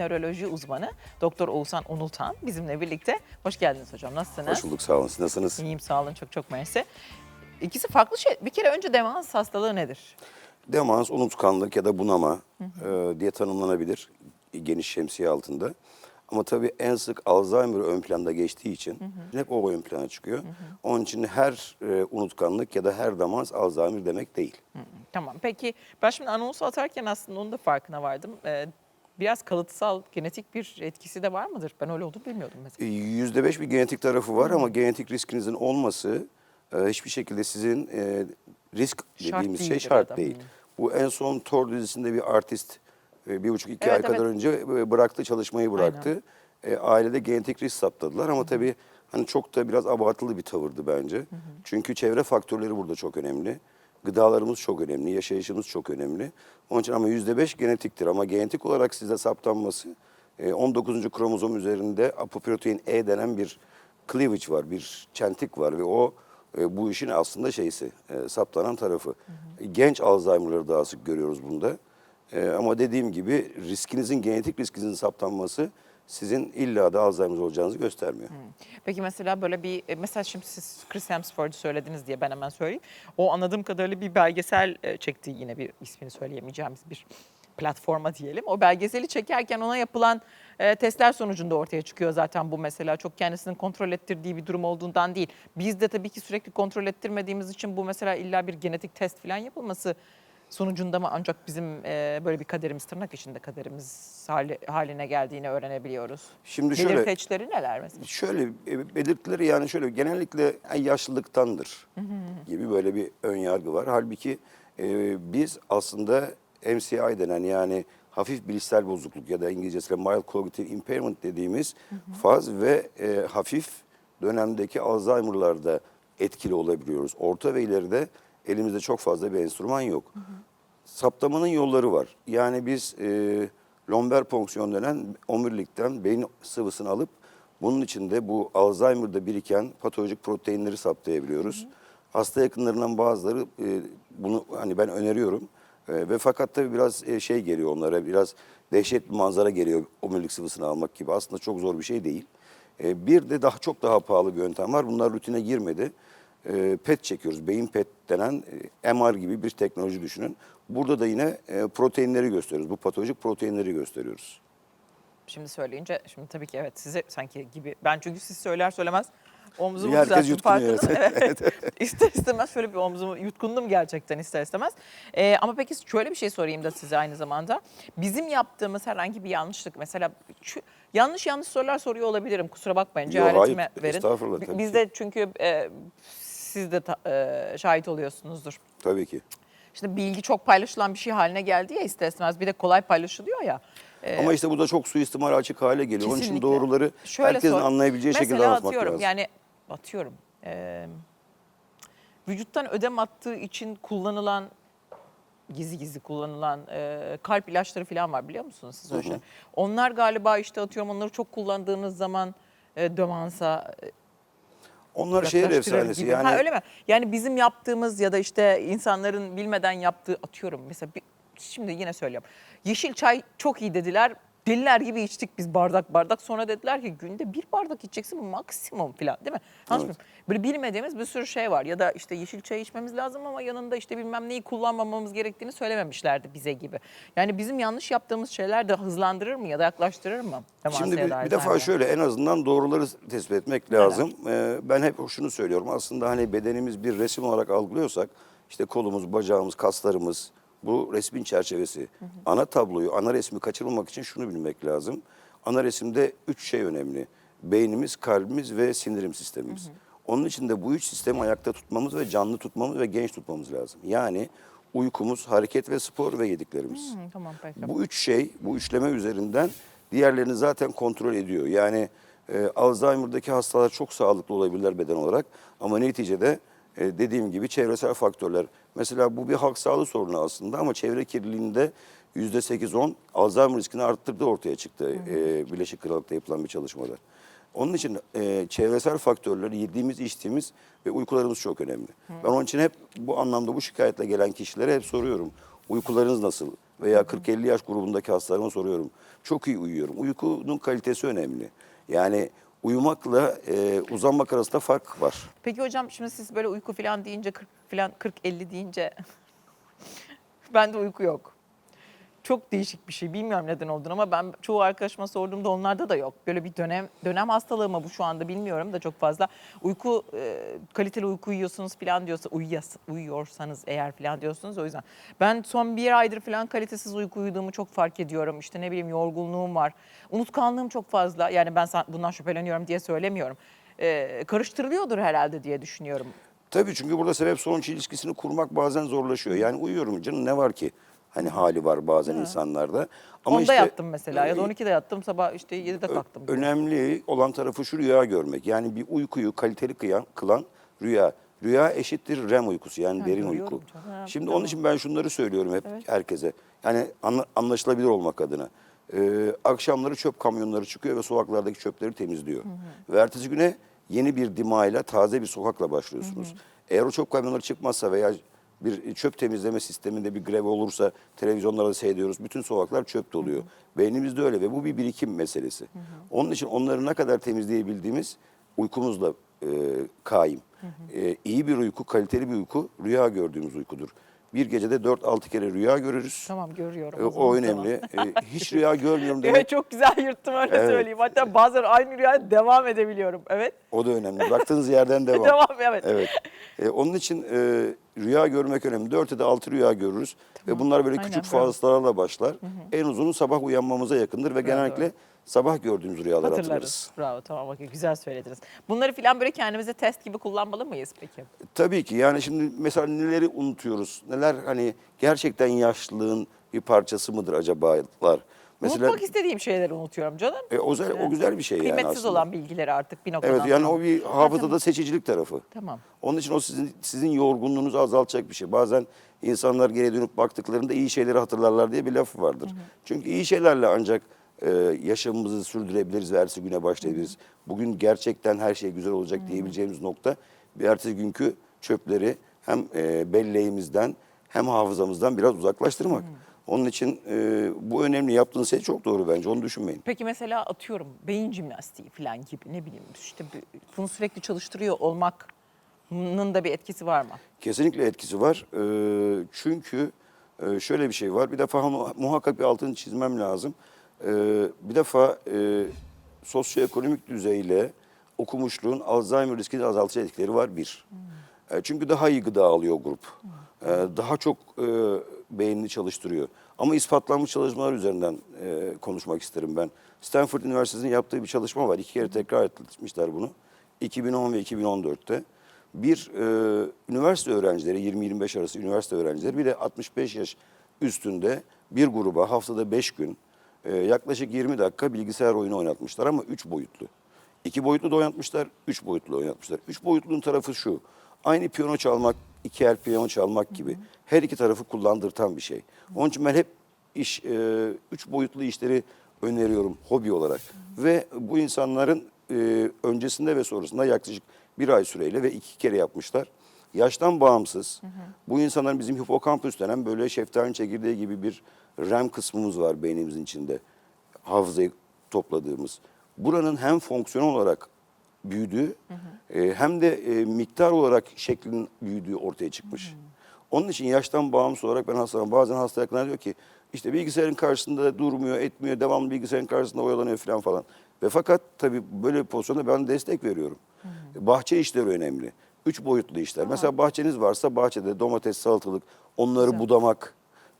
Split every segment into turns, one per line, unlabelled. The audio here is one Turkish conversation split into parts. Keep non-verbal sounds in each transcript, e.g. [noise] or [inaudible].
nöroloji uzmanı Doktor Oğuzhan Onultan bizimle birlikte. Hoş geldiniz hocam. Nasılsınız?
Hoş bulduk sağ olun. Siz nasılsınız?
İyiyim sağ olun çok çok mersi. İkisi farklı şey. Bir kere önce demans hastalığı nedir?
Demans, unutkanlık ya da bunama e, diye tanımlanabilir geniş şemsiye altında. Ama tabii en sık Alzheimer ön planda geçtiği için hep o ön plana çıkıyor. Onun için her e, unutkanlık ya da her demans Alzheimer demek değil.
Hı, Tamam peki ben şimdi anonsu atarken aslında onun da farkına vardım. Ee, biraz kalıtsal genetik bir etkisi de var mıdır? Ben öyle olduğunu bilmiyordum mesela.
E, Yüzde beş bir genetik tarafı var ama genetik riskinizin olması e, hiçbir şekilde sizin e, risk
Şart
dediğimiz şey şart
adam.
değil. Bu en son Thor dizisinde bir artist bir buçuk iki
Evet,
ay kadar
evet.
önce e, bıraktı çalışmayı bıraktı. E, ailede genetik risk saptadılar ama tabii hani çok da biraz abartılı bir tavırdı bence. Çünkü çevre faktörleri burada çok önemli. Gıdalarımız çok önemli, yaşayışımız çok önemli. Onun için ama yüzde beş genetiktir ama genetik olarak sizde saptanması e, 19. kromozom üzerinde apoprotein E denen bir cleavage var, bir çentik var ve o e, bu işin aslında şeysi, e, saptanan tarafı. Genç Alzheimer'ları daha sık görüyoruz bunda. E, ama dediğim gibi riskinizin, genetik riskinizin saptanması sizin illa da Alzheimer olacağınızı göstermiyor.
Peki mesela böyle bir e, mesela şimdi siz Chris Hemsworth'u söylediniz diye ben hemen söyleyeyim. O anladığım kadarıyla bir belgesel e, çekti yine bir ismini söyleyemeyeceğimiz bir platforma diyelim. O belgeseli çekerken ona yapılan e, testler sonucunda ortaya çıkıyor zaten bu mesela çok kendisinin kontrol ettirdiği bir durum olduğundan değil. Biz de tabii ki sürekli kontrol ettirmediğimiz için bu mesela illa bir genetik test falan yapılması sonucunda mı ancak bizim e, böyle bir kaderimiz tırnak içinde kaderimiz hali, haline geldiğini öğrenebiliyoruz.
Şimdi şöyle-
Belirteçleri neler mesela?
Şöyle e, belirtileri yani şöyle genellikle "Ay, yaşlılıktandır gibi böyle bir ön yargı var. Halbuki e, biz aslında MCI denen yani hafif bilişsel bozukluk ya da İngilizcesiyle mild cognitive impairment dediğimiz faz ve e, hafif dönemdeki Alzheimer'larda etkili olabiliyoruz. Orta ve ileride elimizde çok fazla bir enstrüman yok. Saptamanın yolları var. Yani biz e, lomber fonksiyon denen omurilikten beyin sıvısını alıp bunun içinde bu Alzheimer'da biriken patolojik proteinleri saptayabiliyoruz. Hasta yakınlarından bazıları e, bunu hani ben öneriyorum. E, ve fakat tabii biraz e, şey geliyor onlara biraz dehşet bir manzara geliyor omurilik sıvısını almak gibi. Aslında çok zor bir şey değil. E, bir de daha çok daha pahalı bir yöntem var. Bunlar rutine girmedi. E, PET çekiyoruz. Beyin PET denen e, MR gibi bir teknoloji düşünün. Burada da yine e, proteinleri gösteriyoruz. Bu patolojik proteinleri gösteriyoruz.
Şimdi söyleyince şimdi tabii ki evet size sanki gibi ben çünkü siz söyler söylemez omzumu
Herkes
düzelttim
yutkunuyor,
farkında. Evet. [laughs] [laughs] ister istemez şöyle bir omzumu yutkundum gerçekten ister istemez. Ee, ama peki şöyle bir şey sorayım da size aynı zamanda. Bizim yaptığımız herhangi bir yanlışlık mesela şu, yanlış yanlış sorular soruyor olabilirim kusura bakmayın
Yo,
cehaletime
hayır,
verin.
estağfurullah,
Bi-
tabii
Biz
ki.
de çünkü e, siz de ta- e, şahit oluyorsunuzdur.
Tabii ki.
İşte bilgi çok paylaşılan bir şey haline geldi ya ister istemez bir de kolay paylaşılıyor ya. Ee,
Ama işte bu da çok suistimale açık hale geliyor. Onun için
Kesinlikle.
doğruları
Şöyle
herkesin
sor-
anlayabileceği şekilde
Mesela
anlatmak
atıyorum
lazım.
yani atıyorum. eee, vücuttan ödem attığı için kullanılan gizli gizli kullanılan eee, kalp ilaçları falan var biliyor musunuz siz o? Onlar galiba işte atıyorum onları çok kullandığınız zaman e, demansa e,
Onlar şehir efsanesi
gibi.
yani.
Ha, öyle mi? Yani bizim yaptığımız ya da işte insanların bilmeden yaptığı atıyorum mesela bir, şimdi yine söylüyorum. Yeşil çay çok iyi dediler. Deliler gibi içtik biz bardak bardak. Sonra dediler ki günde bir bardak içeceksin maksimum falan değil mi? Anladın
Evet.
Böyle bilmediğimiz bir sürü şey var. Ya da işte yeşil çay içmemiz lazım ama yanında işte bilmem neyi kullanmamamız gerektiğini söylememişlerdi bize gibi. Yani bizim yanlış yaptığımız şeyler de hızlandırır mı ya da yaklaştırır mı?
Şimdi bir, bir defa şöyle en azından doğruları tespit etmek lazım. Ee, ben hep şunu söylüyorum. Aslında hani bedenimiz bir resim olarak algılıyorsak işte kolumuz, bacağımız, kaslarımız bu resmin çerçevesi. Ana tabloyu, ana resmi kaçırmamak için şunu bilmek lazım. Ana resimde üç şey önemli. Beynimiz, kalbimiz ve sindirim sistemimiz. Onun için de bu üç sistemi ayakta tutmamız ve canlı tutmamız ve genç tutmamız lazım. Yani uykumuz, hareket ve spor ve yediklerimiz.
Hı, tamam peki.
Bu üç şey, bu üçleme üzerinden diğerlerini zaten kontrol ediyor. Yani e, Alzheimer'daki hastalar çok sağlıklı olabilirler beden olarak ama neticede e, dediğim gibi çevresel faktörler. Mesela bu bir halk sağlığı sorunu aslında ama çevre kirliliğinde yüzde 8-10 Alzheimer riskini arttırdığı ortaya çıktı e, Birleşik Krallık'ta yapılan bir çalışmada. Onun için e, çevresel faktörler, yediğimiz, içtiğimiz ve uykularımız çok önemli. Ben onun için hep bu anlamda bu şikayetle gelen kişilere hep soruyorum. Uykularınız nasıl? veya 40-50 yaş grubundaki hastalarıma soruyorum. Çok iyi uyuyorum. Uykunun kalitesi önemli. Yani uyumakla e, uzanmak arasında fark var.
Peki hocam şimdi siz böyle uyku falan deyince 40 falan 40 50 deyince [laughs] bende uyku yok. Çok değişik bir şey. Bilmiyorum neden olduğunu ama ben çoğu arkadaşıma sorduğumda onlarda da yok. Böyle bir dönem dönem hastalığı mı bu şu anda bilmiyorum da çok fazla. Uyku e, kaliteli uyku uyuyorsunuz falan diyorsa uyuyas, uyuyorsanız eğer falan diyorsunuz o yüzden. Ben son bir aydır falan kalitesiz uyku uyuduğumu çok fark ediyorum. İşte ne bileyim yorgunluğum var. Unutkanlığım çok fazla. Yani ben bundan şüpheleniyorum diye söylemiyorum. E, karıştırılıyordur herhalde diye düşünüyorum.
Tabii çünkü burada sebep sonuç ilişkisini kurmak bazen zorlaşıyor. Yani uyuyorum canım ne var ki? Hani hali var bazen insanlarda. Ama
10'da
işte,
yattım mesela ya da
e,
12'de yattım sabah işte 7'de kalktım.
Önemli olan tarafı şu rüya görmek. Yani bir uykuyu kaliteli kıyan, kılan rüya. Rüya eşittir REM uykusu yani
Ha,
derin
görüyorum
uyku.
canım. Ha,
Şimdi
tamam.
onun için ben şunları söylüyorum hep herkese. Yani anla- anlaşılabilir olmak adına. Ee, akşamları çöp kamyonları çıkıyor ve sokaklardaki çöpleri temizliyor. Ve ertesi güne yeni bir dimayla, taze bir sokakla başlıyorsunuz. Eğer o çöp kamyonları çıkmazsa veya bir çöp temizleme sisteminde bir grev olursa televizyonlarda seyrediyoruz. Bütün sokaklar çöp doluyor. Beynimizde öyle ve bu bir birikim meselesi. Onun için onları ne kadar temizleyebildiğimiz uykumuzla e, kaim. E, iyi bir uyku, kaliteli bir uyku rüya gördüğümüz uykudur. Bir gecede 4-6 kere rüya görürüz.
Tamam görüyorum.
E,
o
o önemli. E, hiç rüya görmüyorum [laughs] demek
Evet çok güzel yırttım öyle
Evet.
söyleyeyim. Hatta bazen aynı rüyaya devam edebiliyorum. Evet.
o da önemli. Bıraktığınız yerden [laughs] devam.
Devam evet.
Evet. E, onun için e, rüya görmek önemli. 4 ya da 6 rüya görürüz. Ve bunlar böyle
Aynen,
küçük
bravo.
fazlalarla başlar. En uzunu sabah uyanmamıza yakındır ve genellikle sabah gördüğümüz rüyaları hatırlarız.
Hatırlarız. Bravo tamam bakın güzel söylediniz. Bunları filan böyle kendimize test gibi kullanmalı mıyız peki?
Tabii ki yani şimdi mesela neleri unutuyoruz? Neler hani gerçekten yaşlılığın bir parçası mıdır acabalar? Mesela
Unutmak istediğim şeyleri unutuyorum canım.
e, o, güzel, o güzel bir şey yani
Kıymetsiz
aslında.
olan bilgileri artık bir noktadan
Evet yani o bir hafızada seçicilik tarafı.
Tamam.
Onun için o sizin sizin yorgunluğunuzu azaltacak bir şey. Bazen insanlar geriye dönüp baktıklarında iyi şeyleri hatırlarlar diye bir laf vardır. Çünkü iyi şeylerle ancak e, yaşamımızı sürdürebiliriz ve ertesi güne başlayabiliriz. Bugün gerçekten her şey güzel olacak diyebileceğimiz nokta bir ertesi günkü çöpleri hem e, belleğimizden hem hafızamızdan biraz uzaklaştırmak. Onun için e, bu önemli. Yaptığınız şey çok doğru bence. Onu düşünmeyin.
Peki mesela atıyorum beyin jimnastiği falan gibi ne bileyim işte bunu sürekli çalıştırıyor olmanın da bir etkisi var mı?
Kesinlikle etkisi var. Ee, çünkü e, şöyle bir şey var. Bir defa mu- muhakkak bir altını çizmem lazım. Ee, bir defa e, sosyoekonomik düzeyle okumuşluğun Alzheimer riskini azaltıcı etkileri var bir. E, çünkü daha iyi gıda alıyor grup. E, daha çok e, beynini çalıştırıyor. Ama ispatlanmış çalışmalar üzerinden e, konuşmak isterim ben. Stanford Üniversitesi'nin yaptığı bir çalışma var. İki kere tekrar etmişler bunu. 2010 ve 2014'te bir e, üniversite öğrencileri 20-25 arası üniversite öğrencileri bir de 65 yaş üstünde bir gruba haftada 5 gün yaklaşık 20 dakika bilgisayar oyunu oynatmışlar ama 3 boyutlu. 2 boyutlu da oynatmışlar, 3 boyutlu oynatmışlar. 3 boyutlunun tarafı şu. Aynı piyano çalmak, iki el piyano çalmak gibi her iki tarafı kullandırtan bir şey. Onun için ben hep iş e, üç boyutlu işleri öneriyorum hobi olarak. Ve bu insanların e, öncesinde ve sonrasında yaklaşık bir ay süreyle ve iki kere yapmışlar. Yaştan bağımsız. Bu insanların bizim hipokampüs denen böyle şeftali çekirdeği gibi bir REM kısmımız var beynimizin içinde. Hafızayı topladığımız. Buranın hem fonksiyon olarak büyüdüğü e, hem de e, miktar olarak şeklinin büyüdüğü ortaya çıkmış. Onun için yaştan bağımsız olarak ben hastalarım bazen hasta yakınlar diyor ki işte bilgisayarın karşısında durmuyor, etmiyor, devamlı bilgisayarın karşısında oyalanıyor falan falan. Ve fakat tabii böyle bir pozisyonda ben destek veriyorum. Bahçe işleri önemli. Üç boyutlu işler. Mesela bahçeniz varsa bahçede domates, salatalık onları budamak,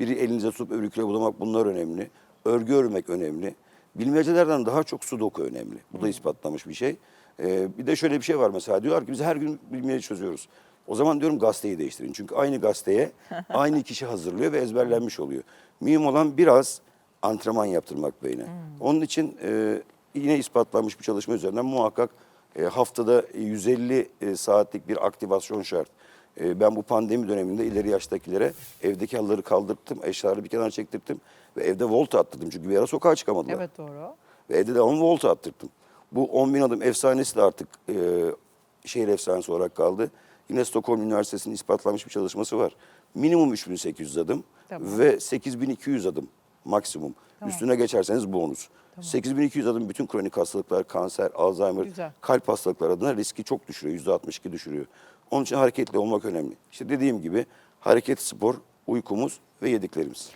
biri elinize tutup öbürküyle budamak bunlar önemli. Örgü örmek önemli. Bilmecelerden daha çok sudoku önemli. Bu da ispatlamış bir şey. Ee, bir de şöyle bir şey var mesela diyorlar ki biz her gün bilmece çözüyoruz. O zaman diyorum gazeteyi değiştirin. Çünkü aynı gazeteye [laughs] aynı kişi hazırlıyor ve ezberlenmiş oluyor. Mühim olan biraz antrenman yaptırmak beyne. Onun için e, yine ispatlanmış bir çalışma üzerinden muhakkak e, haftada 150 e, saatlik bir aktivasyon şart. E, ben bu pandemi döneminde ileri yaştakilere evdeki halıları kaldırttım, eşyaları bir kenara çektirttim ve evde volta attırdım. Çünkü bir ara sokağa çıkamadılar.
Evet doğru.
Ve evde devamlı volta attırdım. Bu 10 bin adım efsanesi de artık e, şehir efsanesi olarak kaldı. Yine Stockholm Üniversitesi'nin ispatlanmış bir çalışması var. Minimum 3800 adım
Tamam.
ve 8200 adım maksimum. Üstüne geçerseniz bonus. 8200 adım bütün kronik hastalıklar, kanser, Alzheimer,
Güzel.
kalp hastalıkları adına riski çok düşürüyor. %62 düşürüyor. Onun için hareketli olmak önemli. İşte dediğim gibi hareket, spor, uykumuz ve yediklerimiz.